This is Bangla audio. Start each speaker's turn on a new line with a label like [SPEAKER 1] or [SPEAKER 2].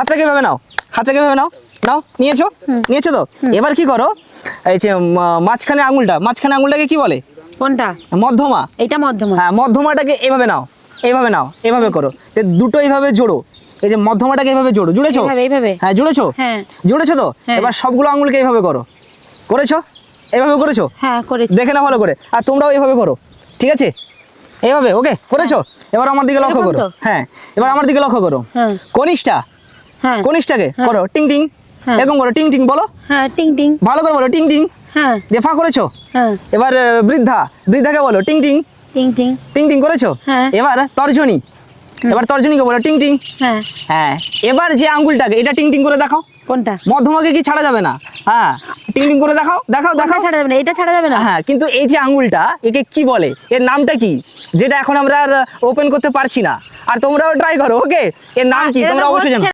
[SPEAKER 1] হাতটাকে এভাবে নাও? হাতটাকে এভাবে নাও? নাও নিয়েছো? নিয়েছো তো? এবার কি করো? এই যে মাঝখানে আঙুলটা মাঝখানে আঙুলটাকে কি বলে?
[SPEAKER 2] কোনটা?
[SPEAKER 1] মধ্যমা।
[SPEAKER 2] এইটা মধ্যমা।
[SPEAKER 1] হ্যাঁ মধ্যমাটাকে এভাবে নাও এইভাবে নাও এভাবে করো। দুটো এইভাবে জোড়ো এই যে মধ্যমাটাকে এইভাবে জোড়ো জুড়েছো? হ্যাঁ জুড়েছো?
[SPEAKER 2] হ্যাঁ।
[SPEAKER 1] জুড়েছো তো?
[SPEAKER 2] হ্যাঁ।
[SPEAKER 1] এবার সবগুলো আঙুলকে এইভাবে করো। করেছ? এইভাবে করেছ?
[SPEAKER 2] হ্যাঁ করেছি।
[SPEAKER 1] দেখে না ভালো করে। আর তোমরাও এইভাবে করো। ঠিক আছে? এইভাবে ওকে? করেছ? এবার আমার দিকে লক্ষ্য করো। হ্যাঁ এবার আমার দিকে লক্ষ্য করো। কনিষ্ঠা
[SPEAKER 2] হ্যাঁ।
[SPEAKER 1] কনিষ্ঠাকে করো টিং টিং।
[SPEAKER 2] হ্যাঁ।
[SPEAKER 1] এরকম করো টিং টিং বলো।
[SPEAKER 2] হ্যাঁ টিং টিং।
[SPEAKER 1] ভালো করে বলো টিং টিং।
[SPEAKER 2] হ্যাঁ।
[SPEAKER 1] দিয়ে ফাঁ করেছ?
[SPEAKER 2] হ্যাঁ।
[SPEAKER 1] এবার বৃদ্ধা বৃদ্ধাকে বলো টিং টিং।
[SPEAKER 2] টিং টিং।
[SPEAKER 1] টিং টিং করেছ?
[SPEAKER 2] হ্যাঁ।
[SPEAKER 1] এবার তর্জনী। এবার তর্জনীকে বলো টিং টিং।
[SPEAKER 2] হ্যাঁ।
[SPEAKER 1] হ্যাঁ। এবার যে আঙ্গুলটাকে এটা টিং টিং করে দেখাও।
[SPEAKER 2] কোনটা?
[SPEAKER 1] মধ্যমাকে কি ছাড়া যাবে না? হ্যাঁ। টিং টিং করে দেখাও দেখাও দেখাও।
[SPEAKER 2] ছাড়া যাবে না? এটা ছাড়া যাবে না?
[SPEAKER 1] হ্যাঁ কিন্তু এই যে আঙ্গুলটা একে কি বলে? এর নামটা কি? যেটা এখন আমরা আর ওপেন করতে পারছি না। আর তোমরাও ট্রাই করো ওকে এর নাম কি? তোমরা অবশ্যই জানো।